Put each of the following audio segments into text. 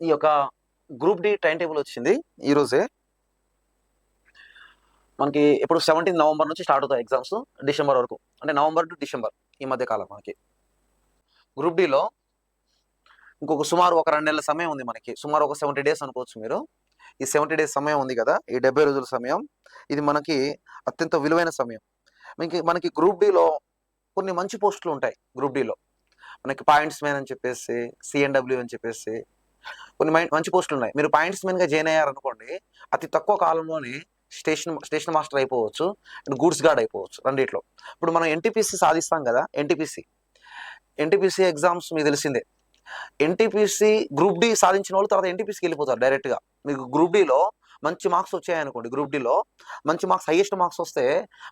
ఈ యొక్క group D time table వచ్చింది ఈరోజే మనకి ఇప్పుడు సెవెంటీన్ నవంబర్ నుంచి స్టార్ట్ అవుతాయి ఎగ్జామ్స్ డిసెంబర్ వరకు. అంటే నవంబర్ టు డిసెంబర్ ఈ మధ్య కాలం మనకి. గ్రూప్ డిలో ఇంకొక సుమారు ఒక రెండు నెలల సమయం ఉంది మనకి. సుమారు ఒక సెవెంటీ డేస్ అనుకోవచ్చు మీరు. ఈ సెవెంటీ డేస్ సమయం ఉంది కదా ఈ డెబ్బై రోజుల సమయం. ఇది మనకి అత్యంత విలువైన సమయం. మీకు మనకి గ్రూప్ డిలో కొన్ని మంచి పోస్టులు ఉంటాయి గ్రూప్ డిలో మనకి పాయింట్స్ మ్యాన్ అని చెప్పేసి సిఎన్డబ్ల్యూ అని చెప్పేసి కొన్ని మంచి పోస్టులు ఉన్నాయి. మీరు పాయింట్స్ మెన్గా జాయిన్ అయ్యారనుకోండి అతి తక్కువ కాలంలోనే స్టేషన్ స్టేషన్ మాస్టర్ అయిపోవచ్చు అండ్ గూడ్స్ గార్డ్ అయిపోవచ్చు రెండిట్లో. ఇప్పుడు మనం ఎన్టీపీసీ సాధిస్తాం కదా ఎన్టీపీసీ. ఎన్టీపీసీ ఎగ్జామ్స్ మీకు తెలిసిందే. ఎన్టీపీసీ గ్రూప్ డి సాధించిన వాళ్ళు తర్వాత ఎన్టీపీసీకి వెళ్ళిపోతారు డైరెక్ట్గా. మీకు గ్రూప్ డిలో మంచి మార్క్స్ వచ్చాయనుకోండి గ్రూప్ డిలో మంచి మార్క్స్ హైయెస్ట్ మార్క్స్ వస్తే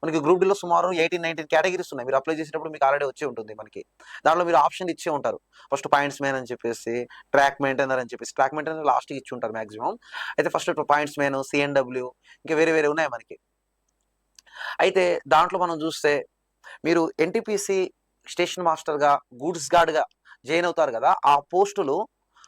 మనకి గ్రూప్ డిలో సుమారు ఎయిటీన్ నైన్టీన్ కేటగిరీస్ ఉన్నాయి. మీరు అప్లై చేసేటప్పుడు మీకు ఆల్రెడీ వచ్చి ఉంటుంది మనకి. దాంట్లో మీరు ఆప్షన్ ఇచ్చే ఉంటారు. ఫస్ట్ పాయింట్స్ మ్యాన్ అని చెప్పేసి ట్రాక్ మెయింటైనర్ అని చెప్పేసి ట్రాక్ మెయింటైనర్ లాస్ట్కి ఇచ్చి ఉంటారు మాక్సిమం. అయితే ఫస్ట్ పాయింట్స్ మ్యాన్ సిఎన్డబ్ల్యూ ఇంకా వేరే వేరే ఉన్నాయి మనకి. అయితే దాంట్లో మనం చూస్తే మీరు ఎన్టీపీసీ స్టేషన్ మాస్టర్గా గూడ్స్ గార్డ్గా జాయిన్ అవుతారు కదా ఆ పోస్టులు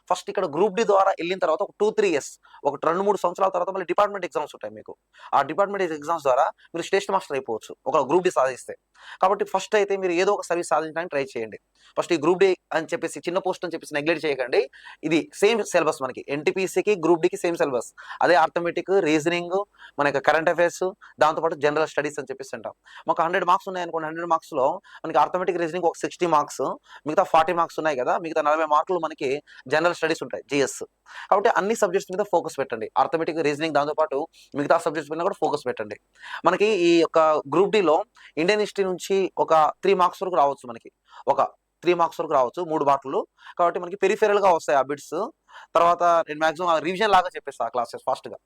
ఫస్ట్ ఇక్కడ గ్రూప్ డి ద్వారా వెళ్ళిన తర్వాత ఒక టూ త్రీ ఇయర్స్ ఒక రెండు మూడు సంవత్సరాల తర్వాత మళ్ళీ డిపార్ట్మెంట్ ఎగ్జామ్స్ ఉంటాయి మీకు. ఆ డిపార్ట్మెంట్ ఎగ్జామ్స్ ద్వారా మీరు స్టేషన్ మాస్టర్ అయిపోవచ్చు ఒక గ్రూప్ డి సాధిస్తే. కాబట్టి ఫస్ట్ అయితే మీరు ఏదో ఒక సర్వీస్ సాధించడానికి ట్రై చేయండి. ఫస్ట్ ఈ గ్రూప్ డి అని చెప్పేసి చిన్న పోస్ట్ అని చెప్పేసి నెగ్లెక్ట్ చేయకండి. ఇది సేమ్ సిలబస్ మనకి ఎన్టీపీసీకి గ్రూప్ డికి సేమ్ సిలబస్. అదే ఆర్థమెటిక్ రీజనింగ్ మన యొక్క కరెంట్ అఫైర్స్ దాంతోపాటు జనరల్ స్టడీస్ అని చెప్పేసి అంటాం. మాకు హండ్రెడ్ మార్క్స్ ఉన్నాయి అనుకోండి హండ్రెడ్ మార్క్స్లో మనకి ఆర్థమెటిక్ రీజనింగ్ ఒక సిక్స్టీ మార్క్స్ మిగతా ఫార్టీ మార్క్స్ ఉన్నాయి కదా మిగతా నలభై మార్కులు మనకి జనరల్ స్టడీస్ ఉంటాయి జిఎస్ కాబట్టి అన్ని సబ్జెక్ట్స్ మీద ఫోకస్ పెట్టండి. ఆర్థమెటిక్ రీజనింగ్ దాంతోపాటు మిగతా సబ్జెక్ట్స్ మీద కూడా ఫోకస్ పెట్టండి. మనకి ఈ యొక్క గ్రూప్ డిలో ఇండియన్ హిస్టరీ నుంచి ఒక త్రీ మార్క్స్ వరకు రావచ్చు మనకి. ఒక త్రీ మార్క్స్ వరకు రావచ్చు మూడు మార్కులు కాబట్టి మనకి పెరిఫెరల్గా వస్తాయి ఆ బిట్స్ తర్వాత నేను మాక్సిమం రివిజన్ లాగా చెప్పేస్తా ఆ క్లాసెస్ ఫాస్ట్గా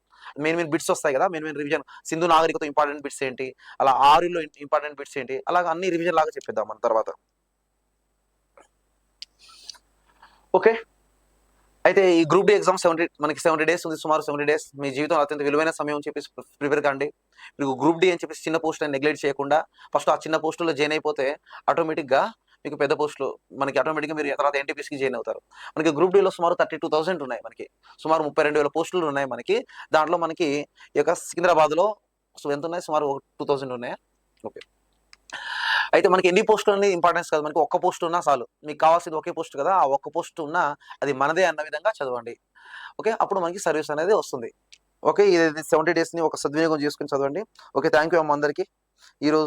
మెయిన్ మెయిన్ బిట్స్ వస్తాయి కదా మెయిన్ మెయిన్ రివిజన్ సింధు నాగరికత ఇంపార్టెంట్ బిట్స్ ఏంటి? అలా ఆరులో ఇంపార్టెంట్ బిట్స్ ఏంటి? అలాగ అన్ని రివిజన్ లాగా చెప్పేద్దాం మన తర్వాత. ఓకే అయితే ఈ గ్రూప్ డి ఎగ్జామ్ సెవెంటీ మనకి సెవెంటీ డేస్ ఉంది సుమారు సెవెంటీ డేస్. మీ జీవితం అత్యంత విలువైన సమయం అని చెప్పేసి ప్రిపేర్ కండి. మీకు గ్రూప్ డి అని చెప్పేసి చిన్న పోస్ట్ అని నెగ్లెక్ట్ చేయకుండా ఫస్ట్ ఆ చిన్న పోస్టులో జాయిన్ అయిపోతే ఆటోమేటిక్గా మీకు పెద్ద పోస్టులు మనకి ఆటోమేటిక్గా మీరు తర్వాత ఎన్టీపీసీకి జాయిన్ అవుతారు. మనకి గ్రూప్ డిలో సుమారు థర్టీ టూ థౌసండ్ ఉన్నాయి మనకి. సుమారు ముప్పై రెండు వేల పోస్టులు ఉన్నాయి మనకి. దాంట్లో మనకి ఈ యొక్క సికింద్రాబాద్లో ఎంత ఉన్నాయి? సుమారు టూ థౌసండ్ ఉన్నాయా. ఓకే. అయితే మనకి ఎన్ని పోస్టులు అనేది ఇంపార్టెన్స్ కాదు. మనకి ఒక్క పోస్ట్ ఉన్నా చాలు. మీకు కావాల్సింది ఒకే పోస్ట్ కదా? ఆ ఒక్క పోస్ట్ ఉన్నా అది మనదే అన్న విధంగా చదవండి. ఓకే? అప్పుడు మనకి సర్వీస్ అనేది వస్తుంది. ఓకే? ఇది సెవెంటీ డేస్ని ఒక సద్వినియోగం చేసుకుని చదవండి. ఓకే? థ్యాంక్ యూ అమ్మ అందరికీ. ఈరోజు